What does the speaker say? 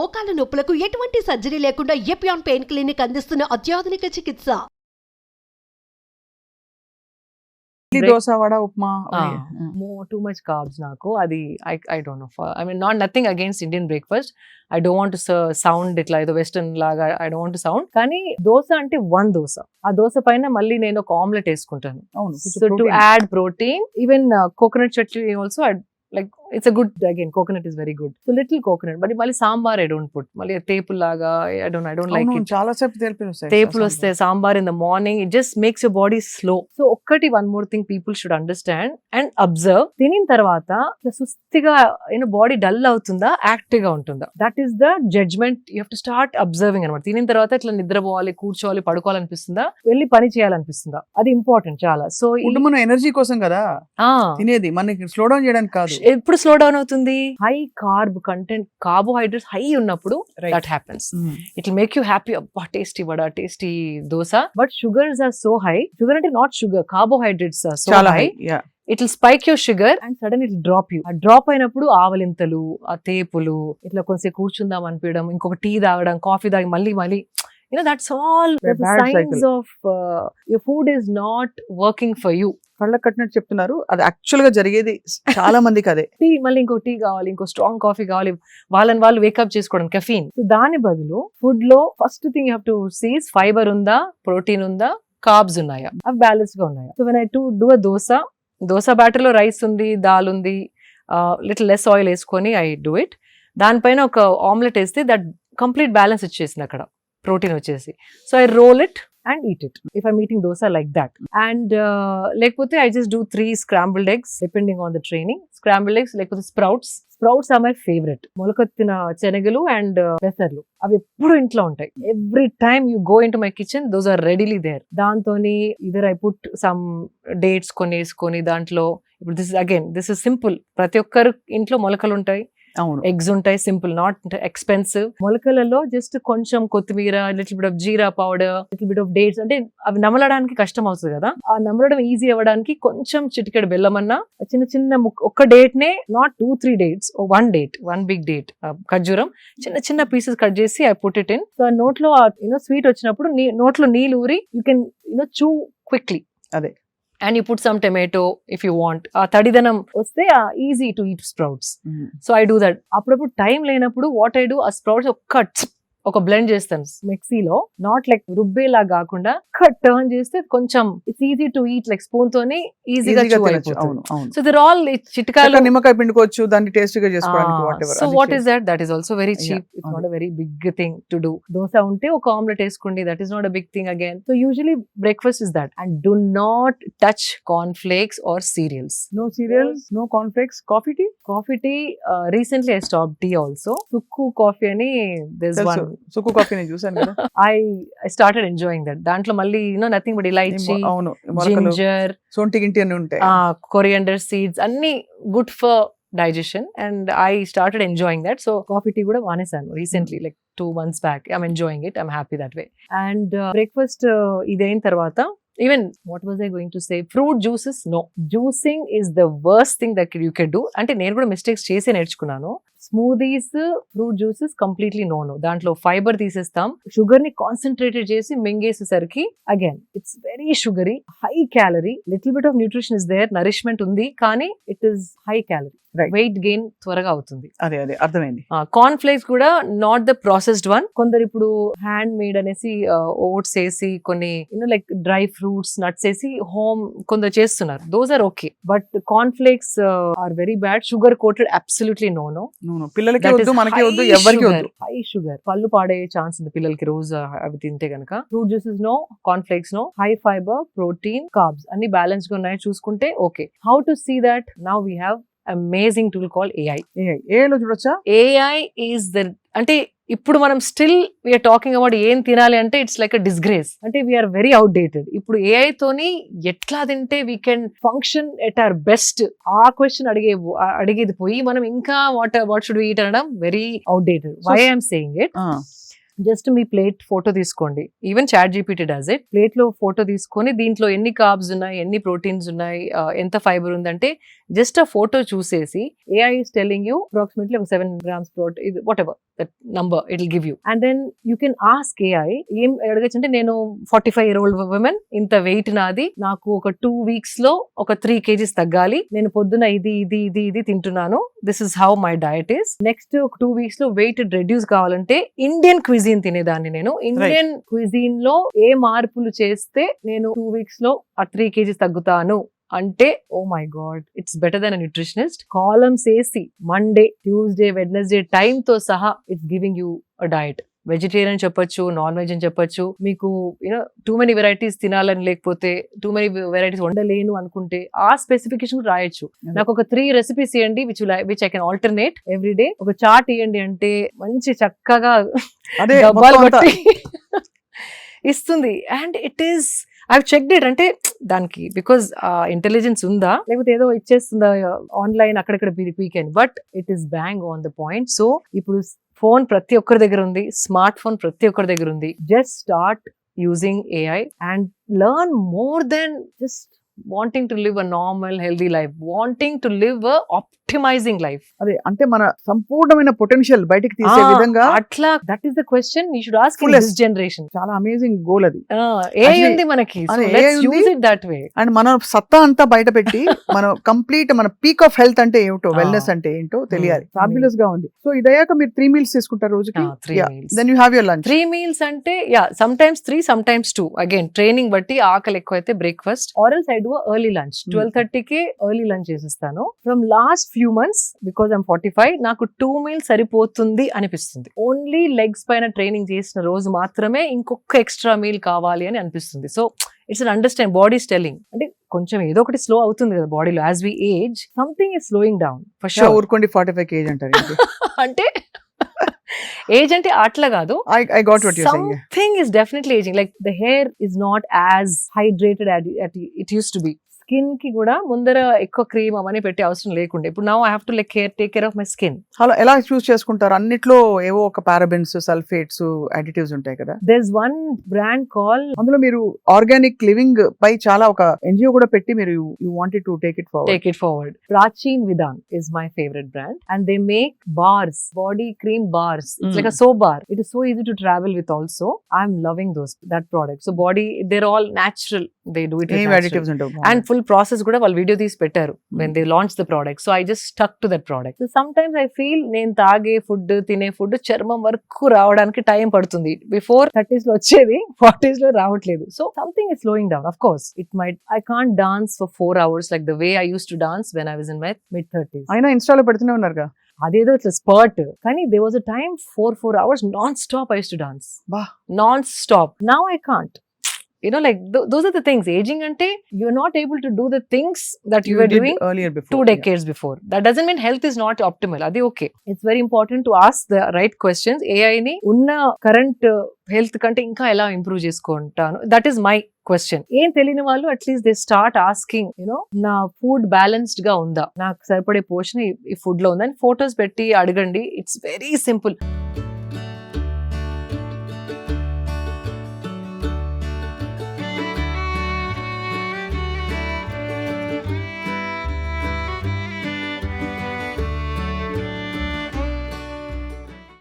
మోకాల నొప్పులకు ఎటువంటి సర్జరీ లేకుండా ఎపియాన్ పెయిన్ క్లినిక్ అందిస్తున్న అత్యాధునిక చికిత్స. Idli Break- dosa vada upma much carbs నాకు. అది I I don't know I mean not nothing against Indian breakfast I don't sound ఇట్లా ఏదో వెస్టర్న్ లాగా ఐ డోంట్ సౌండ్ కానీ దోశ అంటే వన్ దోశ. ఆ దోశ పైన మళ్ళీ నేను ఒక ఆమ్లెట్ వేసుకుంటాను. అవును so to add protein even coconut chutney also like it's a good again coconut is very good so little coconut but మళ్ళీ సాంబార్ ఐ డోంట్ పుట్ మళ్ళీ తేపుల్ లాగా I don't I don't like it చాలా సేపు తేలిపి వస్తాయి sambar. In the morning it just makes your body slow so ఒక్కటి one more thing people should understand and observe తినిన తర్వాత సుస్థిగా యూనో బాడీ డల్ అవుతుందా యాక్టివ్గా ఉంటుందా? That is the judgement you have to start observing అనమాట తినిన తర్వాత ఇట్లా నిద్రపోవాలి కూర్చోవాలి పడుకోవాలనిపిస్తుందా? వెళ్ళి పని చేయాలనిపిస్తుందా? అది ఇంపార్టెంట్ చాలా. సో ఫుడ్ మన ఎనర్జీ కోసం కదా? తినేది మనకి స్లో డౌన్ చేయడానికి కాదు. ఎప్పుడు స్లో డౌన్ అవుతుంది. High carb content carbohydrates high ఉన్నప్పుడు. That happens. It will make you happy అబ్బా tasty vada tasty dosa. But sugars are so high sugar అంటే not sugar carbohydrates are so high it will spike your sugar and sudden it drop you uh drop అయినప్పుడు ఆవలింతలు ఆ తేపులు ఇట్లా కొంచెం కూర్చుందాం అనిపించడం ఇంకొక టీ తాగడం కాఫీ తాగి మళ్ళీ మళ్ళీ you know that's all That bad signs cycle. Of your food is not working for you కళ్ళ కట్టినట్టు చెప్తున్నారు. అది యాక్చువల్గా జరిగేది చాలా మందికి అదే. టీ మళ్ళీ ఇంకో టీ కావాలి ఇంకో స్ట్రాంగ్ కాఫీ కావాలి. వాళ్ళని వాళ్ళు వేకప్ చేసుకోవడం కెఫీన్ సో దాని బదులు ఫుడ్లో first thing you have to sees fibre ఉందా ప్రోటీన్ ఉందా కార్బ్స్ ఉన్నాయా? అవి బ్యాలెన్స్గా ఉన్నాయా? So when I to do a dosa dosa బ్యాటర్లో rice ఉంది దాల్ ఉంది లిటిల్ లెస్ ఆయిల్ వేసుకొని ఐ డూ ఇట్ దానిపైన ఒక ఆమ్లెట్ వేస్తే దట్ కంప్లీట్ బ్యాలెన్స్ ఇచ్చేసింది అక్కడ. ప్రోటీన్ వచ్చేసి. So I roll it and eat it if I meeting dosa like that and లేకపోతే I just do three scrambled eggs depending on the training scrambled eggs లేకపోతే sprouts sprouts or my favourite మొలకొత్తిన శనగలు and పెసర్లు అవి ఎప్పుడు ఇంట్లో ఉంటాయి. Every time you go in to my kitchen those are readily there దాంతో either I put some dates కొన్ని వేసుకొని దాంట్లో ఇప్పుడు this again this is simple ప్రతి ఒక్కరు ఇంట్లో మొలకలు ఉంటాయి. ఎగ్స్ ఉంటాయి సింపుల్ నాట్ ఎక్స్పెన్సివ్. మొలకలలో జస్ట్ కొంచెం కొత్తిమీర little bit of jeera powder little bit of dates అంటే అవి నమలడానికి కష్టం అవుతుంది కదా. ఆ నమలడం ఈజీ అవ్వడానికి కొంచెం చిటికెడు బెల్లం అన్న చిన్న చిన్న ఒక్క డేట్ నే not two three dates one date one big date ఖర్జూరం చిన్న చిన్న పీసెస్ కట్ చేసి I put it in. So uh నోట్లో యూనో స్వీట్ వచ్చినప్పుడు నోట్లో నీళ్ళు ఊరి you can you know chew quickly అదే. And you put some tomato if you want ఆ తడిదనం వస్తే easy to eat sprouts. So I do that అప్పుడప్పుడు టైం లేనప్పుడు వాట్ ఐ డూ ఆ స్ప్రౌట్స్ ఒక్క ఒక బ్లెండ్ చేస్తాను. మిక్సీలో నాట్ లైక్ రుబ్బేలా కాకుండా టర్న్ చేస్తే కొంచెం it's easy to eat like spoon తోని ఈజీగా సో దర్ ఆల్ చిట్కాలు నిమ్మకాయ పిండుకోవచ్చు దాన్ని టేస్ట్గా చేసుకోవడానికి what so what is that that is also very cheap it's. Not a very big thing to do dosa ఉంటే ఒక ఆమ్లెట్ వేసుకోండి that is not a big thing again so usually breakfast is that and do not touch corn flakes or cereals no cereals no cornflakes coffee tea coffee tea recently I stop tea also sukku coffee అని this one sukku coffee నేను చూసాను కదా. I I started enjoying that దాంట్లో మళ్ళీ you know nothing but elaichi అవును ginger సొంటి గింటి అని ఉంటాయి. కొరియండర్ సీడ్స్ అన్ని good for digestion and I started enjoying that so coffee tea కూడా మానేశాను recently like two months back I'm enjoying it I'm happy that way and breakfast ఇదైన తర్వాత even what was I going to say fruit juices no juicing is the worst thing that you can do అంటే నేను కూడా mistakes చేసి నేర్చుకున్నాను. Smoothies fruit juices completely no no దాంట్లో fibre తీసేస్తాం. షుగర్ని concentrated చేసి మింగేసేసరికి again it's very sugary high calorie little bit of nutrition is there nourishment ఉంది కానీ it is high calorie weight gain త్వరగా అవుతుంది. అదే అదే అర్థమైంది. కార్న్ ఫ్లేక్స్ కూడా నాట్ ద ప్రాసెస్డ్ వన్ కొందరు ఇప్పుడు హ్యాండ్ మేడ్ అనేసి ఓట్స్ వేసి కొన్ని you know like dry fruits nuts వేసి హోమ్ కొందరు చేస్తున్నారు. Those are okay but corn flakes are very bad sugar coated absolutely no no. పిల్లలకి వద్దు మనకి వద్దు ఎవరికి వద్దు. హై షుగర్ పళ్ళు పాడే ఛాన్స్ ఉంది పిల్లలకి రోజు అవి తింటే గనక. Fruit juices no corn flakes no high fibre protein carbs అన్ని బ్యాలెన్స్గా ఉన్నాయి. చూసుకుంటే okay how to see that now we have amazing tool call AI ఏ లో చూడొచ్చా? ఏఐ ఈజ్ ద అంటే ఇప్పుడు మనం స్టిల్ వీఆర్ టాకింగ్ అబౌట్ ఏం తినాలి అంటే ఇట్స్ లైక్ అ డిస్గ్రేస్ అంటే వీఆర్ వెరీ అవుట్డేటెడ్ ఇప్పుడు ఏఐ తోని ఎట్లా తింటే we can function at our best uh question అడిగే అడిగేది పోయి మనం ఇంకా వాట్ వాట్ షుడ్ ఈట్ అనడం very outdated why I'm saying it just me plate photo తీసుకోండి. Even chat GPT does it ప్లేట్లో ఫోటో తీసుకొని దీంట్లో ఎన్ని కార్బ్స్ ఉన్నాయి ఎన్ని ప్రోటీన్స్ ఉన్నాయి ఎంత ఫైబర్ ఉందంటే జస్ట్ ఆ ఫోటో చూసేసి AI is telling you approximately ఒక సెవెన్ గ్రామ్స్ ప్రోటీన్ ఇది whatever that number it give you and then you can ask AI ఏం అడగచ్చు అంటే నేను forty five year old woman ఇంత వెయిట్ నాది నాకు ఒక టూ వీక్స్లో ఒక త్రీ కేజీస్ తగ్గాలి నేను పొద్దున ఇది ఇది ఇది ఇది తింటున్నాను this is how my diet is next two వీక్స్లో weight reduce కావాలంటే ఇండియన్ క్విజీన్ తినేదాన్ని నేను. ఇండియన్ క్విజీన్లో ఏ మార్పులు చేస్తే నేను టూ వీక్స్లో ఆ త్రీ కేజీస్ తగ్గుతాను? అంటే ఓ my God it's better then nutritionist columns వేసి మండే ట్యూస్డే వెడ్నెస్డే టైం తో సహా it's giving you a diet vegetarian చెప్పొచ్చు నాన్ వెజ్ అని చెప్పొచ్చు. మీకు యూనో టూ మెనీ వెరైటీస్ తినాలని లేకపోతే టూ మెనీ వెరైటీస్ వండలేను అనుకుంటే ఆ స్పెసిఫికేషన్ రాయొచ్చు. నాకు ఒక త్రీ రెసిపీస్ ఇవ్వండి which which I can alternate every day ఒక చార్ట్ ఇవ్వండి అంటే మంచి చక్కగా అదే ఇస్తుంది. And it is I check it అంటే దానికి బికాజ్ ఇంటెలిజెన్స్ ఉందా? లేకపోతే ఏదో ఇచ్చేస్తుందా ఆన్లైన్ అక్కడక్కడ pecan but it is bang on the point so ఇప్పుడు ఫోన్ ప్రతి ఒక్కరి దగ్గర ఉంది. స్మార్ట్ ఫోన్ ప్రతి ఒక్కరి దగ్గర ఉంది. Just start using AI and learn more then just wanting to live a normal healthy life wanting to live a optimising life అదే అంటే మన సంపూర్ణమైన పొటెన్షియల్ బయటికి తీసే విధంగా అట్లా that is the question you should ask. This generation చాలా amazing goal అది. ఏ ఉంది మనకి. Use it that way and మన సత్తా అంతా బయట పెట్టి మనం కంప్లీట్ మన పీక్ ఆఫ్ హెల్త్ అంటే ఏమిటో. వెల్నెస్ అంటే ఏంటో తెలియాలి. Hmm. ఫ్యాబులస్గా ఉంది. సో ఇదయ్యాక మీరు త్రీ మీల్స్ తీసుకుంటారు రోజుకి? Then you have your lunch three meals అంటే yeah sometimes three sometimes two again training బట్టి ఆకలి ఎక్కువ అయితే breakfast ఆరల్స్ I do early lunch Hmm. Twelve థర్టీకి ఎర్లీ లంచ్ చేసేస్తాను. From last few months because I'm forty five నాకు two meals సరిపోతుంది అనిపిస్తుంది. ఓన్లీ లెగ్స్ పైన ట్రైనింగ్ చేసిన రోజు మాత్రమే ఇంకొక ఎక్స్ట్రా మీల్ కావాలి అని అనిపిస్తుంది. So it's an understand body telling అంటే కొంచెం ఏదో ఒకటి స్లో అవుతుంది కదా బాడీలో as we age something is slowing down sure ఊరుకోండి ఫార్టీ ఫైవ్ కేజీ అంటారు అంటే ఏజ్ అంటే అట్లా కాదు. I got what something is definitely ageing like the hair is not as hydrated it used to be స్కిన్కి కూడా ముందర ఎక్కువ క్రీమ్ అవన్నీ పెట్టే అవసరం లేకుండే. ఇప్పుడు now I have to like care take care of my skin. అలా ఎలా చూస్ చేసుకుంటారు? అన్నిట్లో ఏవో ఒక పారాబెన్స్ సల్ఫేట్స్ అడిటివ్స్ ఉంటాయి కదా? There is one brand call అందులో మీరు ఆర్గానిక్ లివింగ్ పై చాలా ఒక ఎన్జిఓ కూడా పెట్టి మీరు you wanted to take it forward take it forward Prachin Vidhan is my favourite brand and they make bars body cream bars it's. Like so bar it is so easy to travel with also I'm loving those that product so body they're all natural they do it and full process కూడా వాళ్ళు video తీసి పెట్టారు when they launch the product so I just stuck to that product sometimes I feel నేను తాగే food తినే food చర్మం వరకు రావడానికి టైం పడుతుంది. బిఫోర్ థర్టీస్లో వచ్చేది ఫార్టీస్లో రావట్లేదు. So something is slowing down of course it might I can't dance for four hours like the way I used to dance when I was in my mid thirties అయినా ఇన్స్టాలో పెడుతూనే ఉన్నారుగా అదేదో ఇట్లా స్పర్ట్ కానీ they was a time four four hours non stop I to dance Bah. Non stop now I can't you know like th- those are the things aging ante you're not able to do the things that you, were doing earlier before two decades before that doesn't mean health is not optimal adi okay it's very important to ask the right questions ai ni ఉన్న current health కంటే ఇంకా ఎలా improve చేసుకుంటాను that is my question ఏం తెలియని వాళ్ళు at least they start asking you know నా food బ్యాలెన్స్డ్గా ఉందా నాకు సరిపడే పోషణ ఈ ఫుడ్లో ఉందా అని ఫొటోస్ పెట్టి అడగండి ఇట్స్ వెరీ సింపుల్